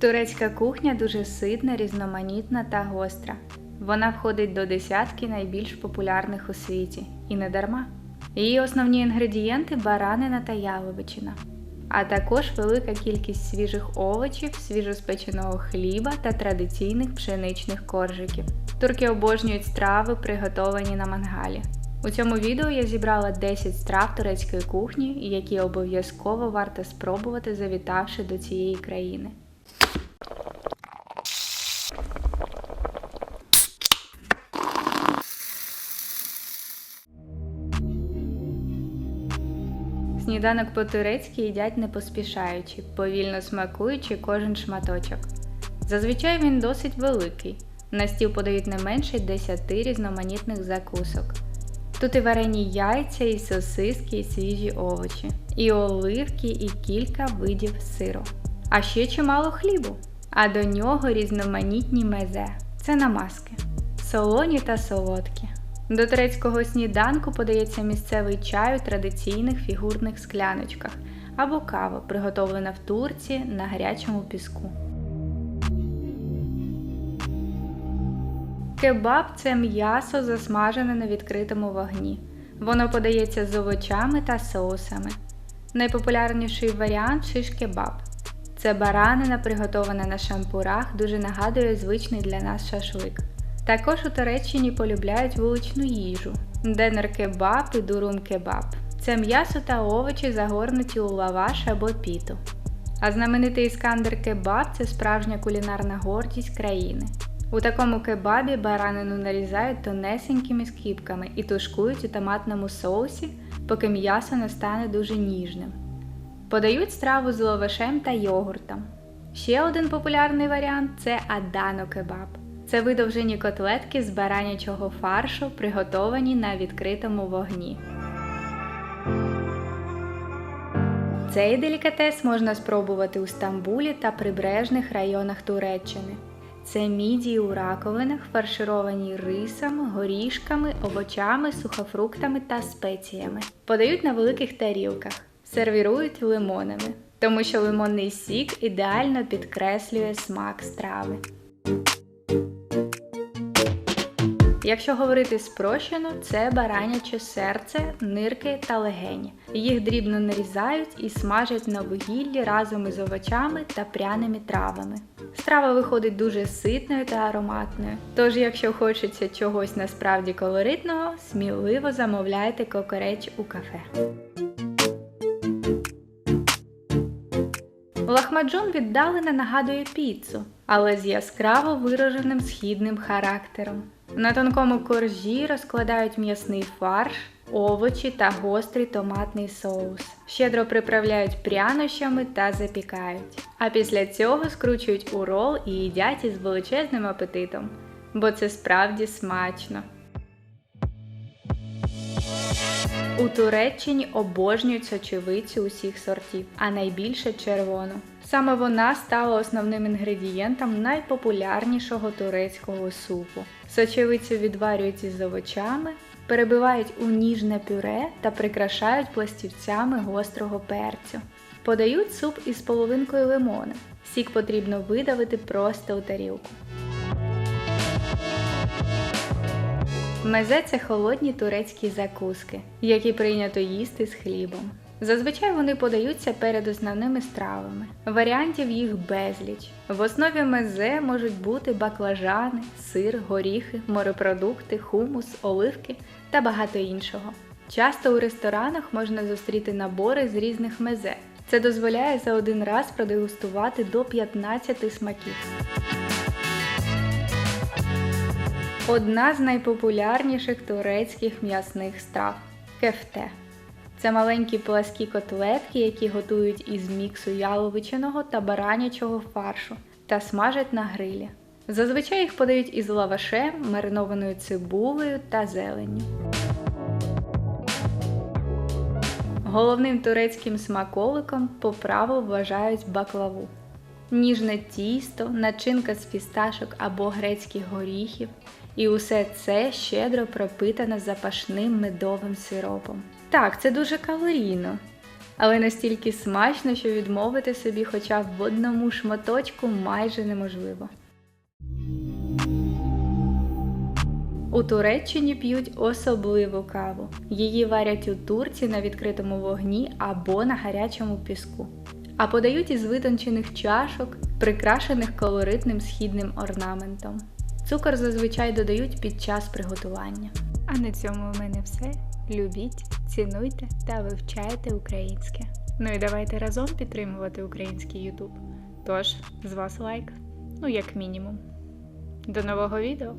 Турецька кухня дуже ситна, різноманітна та гостра. Вона входить до десятки найбільш популярних у світі і не дарма. Її основні інгредієнти баранина та яловичина, а також велика кількість свіжих овочів, свіжоспеченого хліба та традиційних пшеничних коржиків. Турки обожнюють страви, приготовані на мангалі. У цьому відео я зібрала 10 страв турецької кухні, які обов'язково варто спробувати, завітавши до цієї країни. Сніданок по-турецьки їдять не поспішаючи, повільно смакуючи кожен шматочок. Зазвичай він досить великий. На стіл подають не менше 10 різноманітних закусок. Тут і варені яйця, і сосиски, і свіжі овочі, і оливки, і кілька видів сиру. А ще чимало хлібу. А до нього різноманітні мезе. Це намазки. Солоні та солодкі. До турецького сніданку подається місцевий чай у традиційних фігурних скляночках або кава, приготовлена в турці на гарячому піску. Кебаб це м'ясо, засмажене на відкритому вогні. Воно подається з овочами та соусами. Найпопулярніший варіант шиш кебаб. Це баранина, приготована на шампурах, дуже нагадує звичний для нас шашлик. Також у Туреччині полюбляють вуличну їжу денер кебаб і дурум кебаб. Це м'ясо та овочі загорнуті у лаваш або піту. А знаменитий іскандер кебаб це справжня кулінарна гордість країни. У такому кебабі баранину нарізають тонесенькими скіпками і тушкують у томатному соусі, поки м'ясо не стане дуже ніжним. Подають страву з лавашем та йогуртом. Ще один популярний варіант це адано кебаб. Це видовжені котлетки з баранячого фаршу, приготовані на відкритому вогні. Цей делікатес можна спробувати у Стамбулі та прибережних районах Туреччини. Це мідії у раковинах, фаршировані рисом, горішками, овочами, сухофруктами та спеціями. Подають на великих тарілках, сервірують лимонами, тому що лимонний сік ідеально підкреслює смак страви. Якщо говорити спрощено, це бараняче серце, нирки та легені. Їх дрібно нарізають і смажать на вугіллі разом із овочами та пряними травами. Страва виходить дуже ситною та ароматною. Тож, якщо хочеться чогось насправді колоритного, сміливо замовляйте кокореч у кафе. Лахмаджун віддалено нагадує піцу, але з яскраво вираженим східним характером. На тонкому коржі розкладають м'ясний фарш, овочі та гострий томатний соус. Щедро приправляють прянощами та запікають. А після цього скручують у рол і їдять із величезним апетитом, бо це справді смачно. У Туреччині обожнюють сочевицю усіх сортів, а найбільше червону. Саме вона стала основним інгредієнтом найпопулярнішого турецького супу. Сочевицю відварюють із овочами, перебивають у ніжне пюре та прикрашають пластівцями гострого перцю. Подають суп із половинкою лимона. Сік потрібно видавити просто у тарілку. Мезе це холодні турецькі закуски, які прийнято їсти з хлібом. Зазвичай вони подаються перед основними стравами. Варіантів їх безліч. В основі мезе можуть бути баклажани, сир, горіхи, морепродукти, хумус, оливки та багато іншого. Часто у ресторанах можна зустріти набори з різних мезе. Це дозволяє за один раз продегустувати до 15 смаків. Одна з найпопулярніших турецьких м'ясних страв кефте. Це маленькі пласкі котлетки, які готують із міксу яловичиного та баранячого фаршу та смажать на грилі. Зазвичай їх подають із лавашем, маринованою цибулею та зеленню. Головним турецьким смаколиком по праву вважають баклаву. Ніжне тісто, начинка з фісташок або грецьких горіхів, і усе це щедро пропитане запашним медовим сиропом. Так, це дуже калорійно, але настільки смачно, що відмовити собі хоча б в одному шматочку майже неможливо. У Туреччині п'ють особливу каву. Її варять у турці на відкритому вогні або на гарячому піску. А подають із витончених чашок, прикрашених колоритним східним орнаментом. Цукор зазвичай додають під час приготування. А на цьому у мене все. Любіть, цінуйте та вивчайте українське. Ну і давайте разом підтримувати український Ютуб. Тож, з вас лайк, ну як мінімум. До нового відео!